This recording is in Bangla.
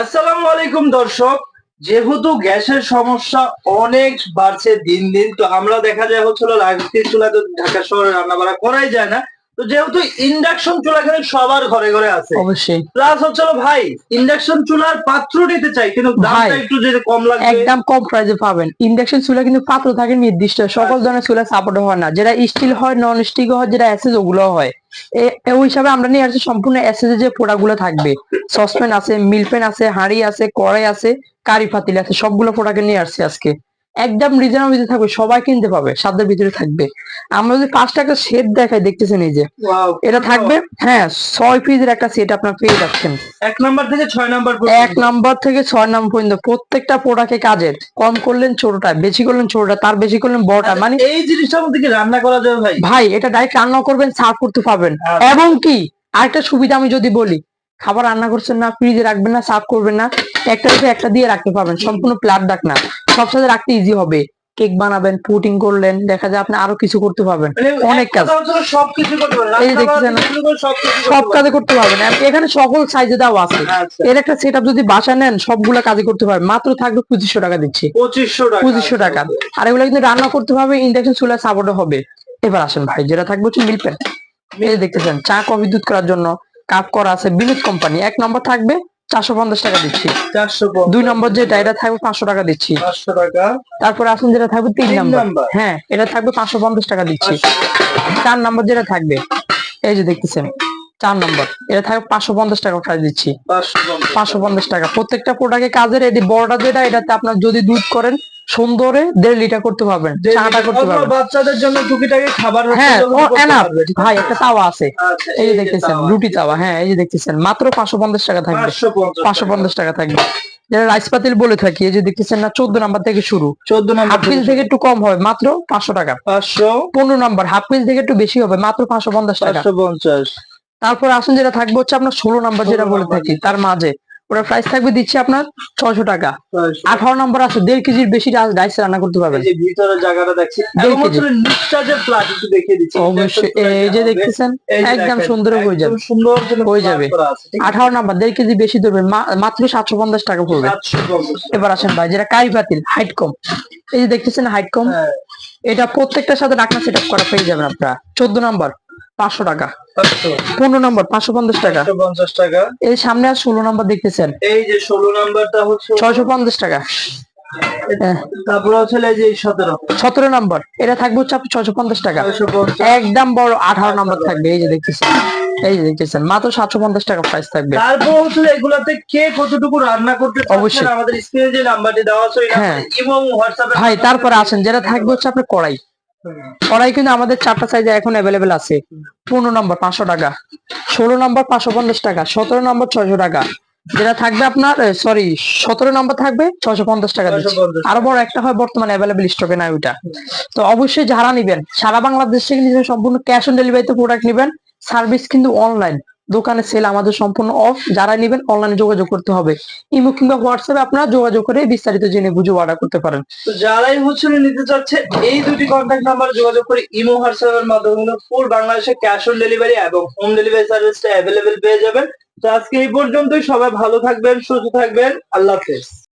আসসালামু আলাইকুম দর্শক। যেহেতু গ্যাসের সমস্যা অনেক বাড়ছে দিন দিন, তো আমরা দেখা যায় হচ্ছিল লাইফস্টিল চুলা তো ঢাকা শহরে রান্না করাই যায় না। তো যেহেতু ইন্ডাকশন চুলা এখানে সবার ঘরে ঘরে আছে অবশ্যই। প্লাস হচ্ছিল ভাই ইন্ডাকশন চুলার পাত্র নিতে চাই কিন্তু দামটা একটু যদি কম লাগবে। একদম কম প্রাইসে পাবেন। ইন্ডাকশন চুলা কিন্তু পাত্র থাকে নির্দিষ্ট সকল ধরনের চুলা সাপোর্ট হয় না। যেটা স্টিল হয় নন স্টিক হয় যেটা অ্যাসেস ওগুলো হয়। ওই হিসাবে আমরা নিয়ে আসছি সম্পূর্ণ অ্যাসেস যে প্রোডাক্টগুলো থাকবে। সসপ্যান আছে মিল্পেন আছে হাঁড়ি আছে কড়াই আছে কারি পাতিল আছে সবগুলো প্রোডাক্ট নিয়ে আসছি আজকে। একদম রিজনেবল ভিতরে থাকবে সবাই কিনতে পাবে সাধ্যের ভিতরে থাকবে। আমরা যদি পাঁচটা একটা সেট দেখাই দেখতেছেন এই যে। এটা থাকবে হ্যাঁ ছয় পিসের একটা সেট আপনার পেয়ে যাচ্ছেন। এক নাম্বার থেকে ছয় নাম্বার এক নাম্বার থেকে ছয় নাম্বার পর্যন্ত প্রত্যেকটা প্রোডাক্টে কাজের। কম করলেন ছোটটা বেশি করলেন ছোটটা তার বেশি করলেন বড়টা মানে এই জিনিসটার মধ্যে কি রান্না করা যাবে ভাই? ভাই এটা ডাইরেক্ট রান্না করবেন সার্ভ করতে পারবেন। আচ্ছা। এবং কি আরেকটা সুবিধা আমি যদি বলি খাবার রান্না করছেন না ফ্রিজে রাখবেন না সার্ভ করবেন না একটা রূপে একটা দিয়ে রাখতে পারবেন সম্পূর্ণ প্লাট ডাক না। সব সাথে রাখতে ইজি হবে। কেক বানাবেন পুটিং করলেন দেখা যায় আপনি আরও কিছু করতে পারবেন। মানে অনেক কাজ। সবকিছু এই যে সব কাজে করতে পারবেন। আর এখানে সকল সাইজে দেওয়া আছে। আচ্ছা। এর একটা সেট যদি বাসা নেন সবগুলা কাজে করতে পারবেন। মাত্র থাকবে পঁচিশশো টাকা দিচ্ছি। পঁচিশশো টাকা পঁচিশশো টাকা। আর এগুলো কিন্তু রান্না করতে হবে ইন্ডাকশন চুলা সাপোর্ট হবে। এবার আসেন ভাই যেটা থাকবে হচ্ছে মিল্পেন এই দেখতেছেন চা কফি দুধ করার জন্য। কাপ করা আছে বিনোদ কোম্পানি। এক নম্বর থাকবে চারশো পঞ্চাশ টাকা দিচ্ছি। চারশো দুই নম্বর যেটা এটা থাকবে পাঁচশো টাকা দিচ্ছি। টাকা। তারপরে আসেন যেটা থাকবে তিন নম্বর। হ্যাঁ এটা থাকবে পাঁচশো পঞ্চাশ টাকা দিচ্ছি। চার নম্বর যেটা থাকবে এই যে দেখতেছেন চার নম্বর। এটা থাকবে পাঁচশো পঞ্চাশ টাকা প্রাইস দিচ্ছি। পাঁচশো পঞ্চাশ। পাঁচশো পঞ্চাশ টাকা। প্রত্যেকটা প্রোডাক্টে কাজের এটি বড়টা যেটা এটাতে আপনার যদি দুধ করেন সুন্দরে দেড় লিটার করতে পারবেন চাটা করতে পারবেন। বাচ্চাদের জন্য টুকিটাকি খাবার হ্যাঁ? ভাই একটা তাওয়া আছে। আচ্ছা, এই যে দেখতেছেন। রুটি তাওয়া হ্যাঁ এই যে দেখতেছেন মাত্র পাঁচশো পঞ্চাশ টাকা থাকবে। পাঁচশো পঞ্চাশ টাকা। থাকবে। যেটা রাইস পাতিল বলে থাকি এই যে দেখতেছেন না চোদ্দ নাম্বার থেকে শুরু। চোদ্দ হাফ নাম্বার পিস থেকে একটু কম হবে মাত্র পাঁচশো টাকা। পাঁচশো? পনেরো নাম্বার হাফ পিস থেকে একটু বেশি হবে মাত্র পাঁচশো পঞ্চাশ টাকা। পাঁচশো পঞ্চাশ। তারপর আসুন যেটা থাকবে হচ্ছে আপনার ষোলো নাম্বার যেটা বলে থাকি তার মাঝে। ওটা প্রাইস থাকবে দিচ্ছি আপনার ছশো টাকা। আঠারো নম্বর আছে দেড় কেজির বেশি রাইস রান্না করতে পারবেন। ভিতরে জায়গাটা দেখছি দেড় কেজি। হচ্ছে নিচটা যে প্লাট একটু দেখিয়ে দিচ্ছি। অবশ্যই এই যে দেখতেছেন একদম সুন্দর হয়ে যাবে সুন্দর হয়ে যাবে। আঠারো নাম্বার দেড় কেজি বেশি ধরবে মাত্র সাতশো পঞ্চাশ টাকা পড়বে। এবার আসেন ভাই যেটা কারি পাতিল হাইট কম। এই যে দেখতেছেন হাইট কম। হ্যাঁ, এটা প্রত্যেকটার সাথে সেট আপ করা পেয়ে যাবেন আপনারা। চোদ্দ নাম্বার। পাঁচশো টাকা। পনেরো নম্বর পাঁচশো পঞ্চাশ টাকা। পঞ্চাশ টাকা। এই সামনে আর ষোলো নাম্বার দেখতেছেন। এই যে ষোলো নাম্বারটা হচ্ছে ছয়শো পঞ্চাশ টাকা। হ্যাঁ, তারপরে হচ্ছে এই যে সতেরো। সতেরো নম্বর এটা থাকবে হচ্ছে ছয়শো পঞ্চাশ টাকা। একদম বড় আঠারো নম্বর থাকবে এই যে দেখতেছেন। এই যে দেখতেছেন মাত্র সাতশো পঞ্চাশ টাকা প্রাইস থাকবে। তারপর হচ্ছে এগুলাতে কে কতটুকু রান্না করতে অবশ্যই। অবশ্যই। আমাদের স্ক্রিনে যে নাম্বারটি দেওয়া আছে হ্যাঁ। এবং হোয়াটসঅ্যাপে ভাই তারপরে আসেন যেটা থাকবে হচ্ছে আপনার কড়াই। কড়াই কিন্তু আমাদের চারটা সাইজে এখন অ্যাভেলেবেল আছে। পনেরো নম্বর পাঁচশো টাকা ষোলো নম্বর পাঁচশো পঞ্চাশ টাকা সতেরো নম্বর ছয়শো টাকা। যেটা থাকবে আপনার সরি সতেরো নম্বর থাকবে ছয়শো পঞ্চাশ টাকা দিচ্ছি। আরও বড় একটা হয় বর্তমানে অ্যাভেলেবেল স্টকে নাই ওইটা। তো অবশ্যই যারা নিবেন সারা বাংলাদেশ থেকে নিজের সম্পূর্ণ ক্যাশ অন ডেলিভারিতে প্রোডাক্ট নিবেন সার্ভিস কিন্তু অনলাইন দোকানে সেল আমাদের সম্পূর্ণ অফ যারা নেবেন অনলাইনে যোগাযোগ করতে হবে। ইমো কিংবা হোয়াটসঅ্যাপে আপনারা যোগাযোগ করে বিস্তারিত জেনে বুঝে অর্ডার করতে পারেন। তো যারাই হচ্ছে নিতে চাচ্ছে, এই দুটি কন্ট্যাক্ট নাম্বারে যোগাযোগ করে ইমো হোয়াটসঅ্যাপের মাধ্যমে ফুল বাংলাদেশে ক্যাশ অন ডেলিভারি এবং হোম ডেলিভারি সার্ভিসটা অ্যাভেলেবেল পেয়ে যাবেন। তো আজকে এই পর্যন্তই, সবাই ভালো থাকবেন, সুস্থ থাকবেন, আল্লাহ হাফেজ।